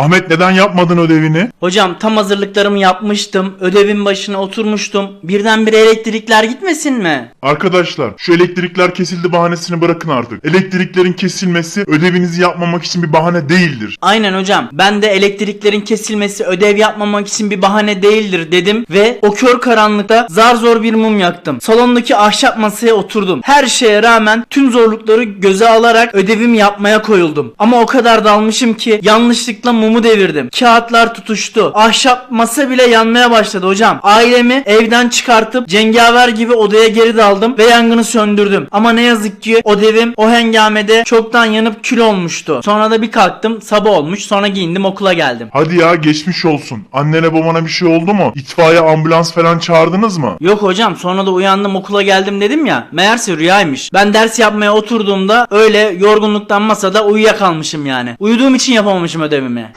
Ahmet neden yapmadın ödevini? Hocam tam hazırlıklarımı yapmıştım. Ödevin başına oturmuştum. Birdenbire elektrikler gitmesin mi? Arkadaşlar şu elektrikler kesildi bahanesini bırakın artık. Elektriklerin kesilmesi ödevinizi yapmamak için bir bahane değildir. Aynen hocam. Ben de elektriklerin kesilmesi ödev yapmamak için bir bahane değildir dedim ve o kör karanlıkta zar zor bir mum yaktım. Salondaki ahşap masaya oturdum. Her şeye rağmen tüm zorlukları göze alarak ödevimi yapmaya koyuldum. Ama o kadar dalmışım ki yanlışlıkla mumu devirdim. Kağıtlar tutuştu. Ahşap masa bile yanmaya başladı hocam. Ailemi evden çıkartıp cengaver gibi odaya geri daldım ve yangını söndürdüm. Ama ne yazık ki ödevim o hengamede çoktan yanıp kül olmuştu. Sonra da bir kalktım sabah olmuş sonra giyindim okula geldim. Hadi ya geçmiş olsun. Annene babana bir şey oldu mu? İtfaiye ambulans falan çağırdınız mı? Yok hocam sonra da uyandım okula geldim dedim ya. Meğerse rüyaymış. Ben ders yapmaya oturduğumda öyle yorgunluktan masada uyuyakalmışım yani. Uyuduğum için yapamamışım ödevimi.